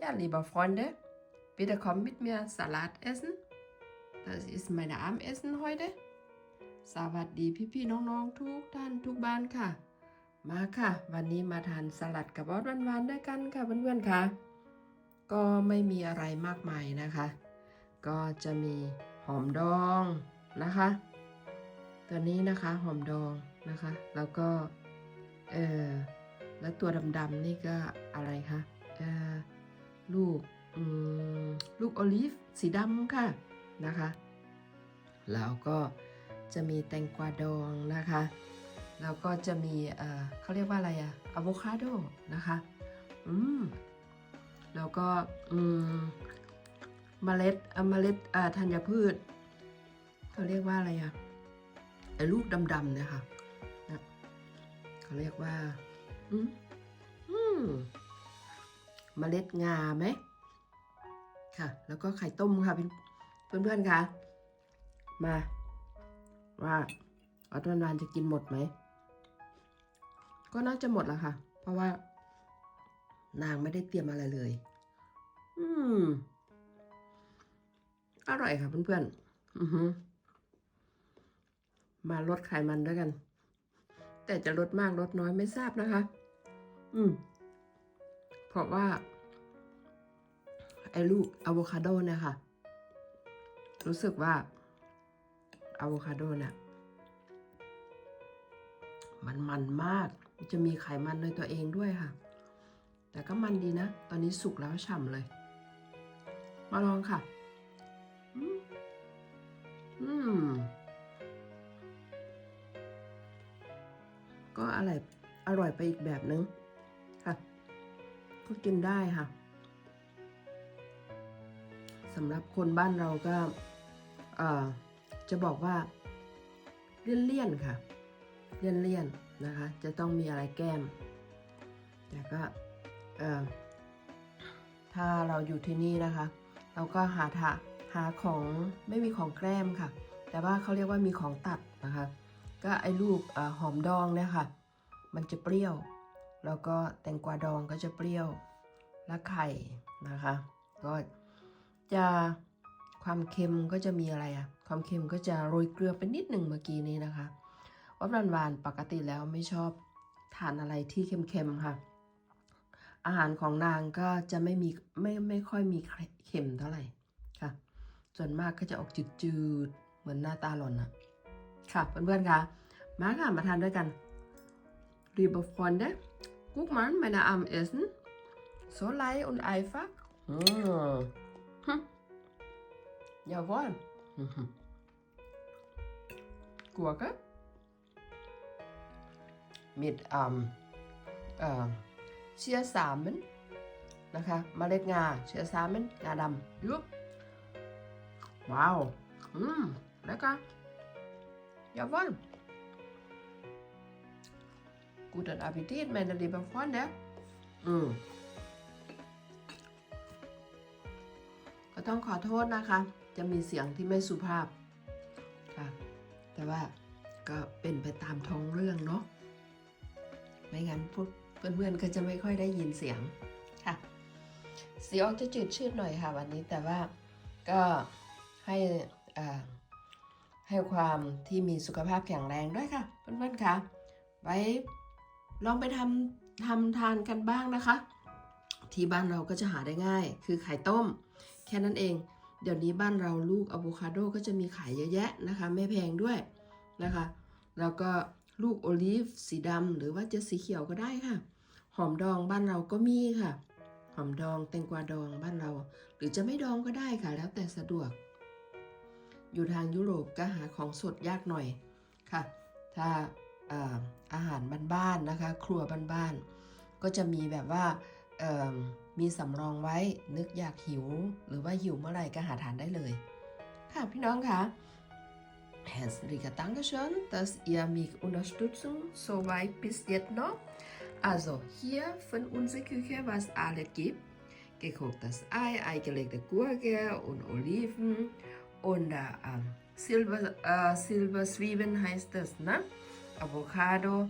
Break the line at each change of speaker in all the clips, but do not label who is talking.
Ja, lieber Freunde, bitte kommt mit mir Salat essen. Das ist mein Abendessen heute. สวัสดีพี่ๆน้องๆทุกท่านทุกบ้านค่ะ มาค่ะ วันนี้มาทานสลัดกับบอสหวานๆด้วยกันค่ะเพื่อนๆค่ะ ก็ไม่มีอะไรมากมายนะคะ ก็จะมีหอมดองนะคะ ตัวนี้นะคะหอมดองนะคะ แล้วก็เออแล้วตัวดำๆนี่ก็อะไรคะ ลูกอืมลูกโอลิฟสีดำค่ะนะคะ แล้วก็จะมีแตงกวาดองนะคะ แล้วก็จะมีเขาเรียกว่าอะไรอะอะโวคาโดนะคะ อืม แล้วก็อืมเมล็ดเมล็ดธัญพืชเขาเรียกว่าอะไรอะไอ้ลูกดำๆเนี่ยค่ะนะเขาเรียกว่า อืมอืม เมล็ดงาไหมค่ะ แล้วก็ไข่ต้มค่ะเพื่อนๆค่ะ มาว่าวัดวันวานจะกินหมดไหม ก็น่าจะหมดแล้วค่ะ เพราะว่า นางไม่ได้เตรียมอะไรเลย อืม อร่อยค่ะเพื่อนๆอือหือมาลดไขมันด้วยกัน แต่จะลดมากลดน้อยไม่ทราบนะคะ อืม เพราะว่าไอ้ลูกอะโวคาโดเนี่ยค่ะ รู้สึกว่าอะโวคาโดเนี่ยมันมันมาก จะมีไขมันในตัวเองด้วยค่ะ แต่ก็มันดีนะ ตอนนี้สุกแล้วฉ่ำเลย มาลองค่ะ อืม ก็อร่อยอร่อยไปอีกแบบนึง ก็กินได้ค่ะสำหรับคนบ้านเราก็จะบอกว่าเลี่ยนๆค่ะ เลี่ยนๆนะคะ จะต้องมีอะไรแก้ม แต่ก็ถ้าเราอยู่ที่นี่นะคะ เราก็หาทาหาของไม่มีของแกล้มค่ะ แต่ว่าเขาเรียกว่ามีของตัดนะคะ ก็ไอ้ลูกออหอมดองเนี่ยค่ะ มันจะเปรี้ยว แล้วก็แตงกวาดองก็จะเปรี้ยว และไข่นะคะ ก็จะความเค็มก็จะมีอะไรอะความเค็มก็จะโรยเกลือไปนิดหนึ่งเมื่อกี้นี้นะคะว่าหวานๆปกติแล้วไม่ชอบทานอะไรที่เค็มๆค่ะ อาหารของนางก็จะไม่มีไม่ไม่ค่อยมีเค็มเท่าไหร่ค่ะ ส่วนมากก็จะออกจืดๆเหมือนหน้าตาหล่อนอะค่ะเพื่อนๆคะมาค่ะมาทานด้วยกัน Liebe Freunde, guck mal, meine Abendessen. So leicht und einfach. Mm. Hm. Jawohl. Mhm. Gurke mit ähm, äh, เชียร์สามันนะคะเมล็ดงาเชียร์สามันงาดำยุบว้าว อืม แล้วก็ jawohl guten Appetit meine lieben Freunde อืมก็ต้องขอโทษนะคะ จะมีเสียงที่ไม่สุภาพค่ะ แต่ว่าก็เป็นไปตามท้องเรื่องเนาะ ไม่งั้นพวกเพื่อนๆก็จะไม่ค่อยได้ยินเสียงค่ะ เสียงออกจะจืดชืดหน่อยค่ะวันนี้แต่ว่าก็ให้อ่าให้ความที่มีสุขภาพแข็งแรงด้วยค่ะ เพื่อนๆค่ะไว้ ลองไปทำทำทานกันบ้างนะคะ ที่บ้านเราก็จะหาได้ง่าย คือไข่ต้ม แค่นั้นเอง เดี๋ยวนี้บ้านเราลูกอะโวคาโดก็จะมีขายเยอะแยะนะคะ ไม่แพงด้วยนะคะ แล้วก็ลูกโอลิฟสีดำหรือว่าจะสีเขียวก็ได้ค่ะ หอมดองบ้านเราก็มีค่ะ หอมดองแตงกวาดองบ้านเรา หรือจะไม่ดองก็ได้ค่ะ แล้วแต่สะดวก อยู่ทางยุโรปก็หาของสดยากหน่อยค่ะ ถ้า อาหารบ้านๆนะคะ ครัวบ้านๆก็จะมีแบบว่ามีสำรองไว้นึกอยากหิว หรือว่าหิวเมื่อไหร่ก็หาทานได้เลย ค่ะพี่น้องคะ Herzlichen Dankeschön, dass ihr mich unterstützen, soweit bis jetzt noch. Also hier von unserer Küche, was alles gibt. Gekochtes Ei, eingelegte Gurke und Oliven und äh, Silber, äh, Silberzwiebeln heißt das, ne? Avocado.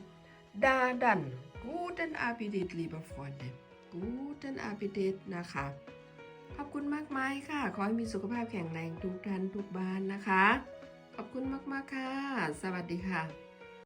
Da dann, guten Appetit, liebe Freunde. Guten Appetit นะคะ ขอบคุณมากมายค่ะ ขอให้มีสุขภาพแข็งแรงทุกท่านทุกบ้านนะคะ ขอบคุณมากๆค่ะ สวัสดีค่ะ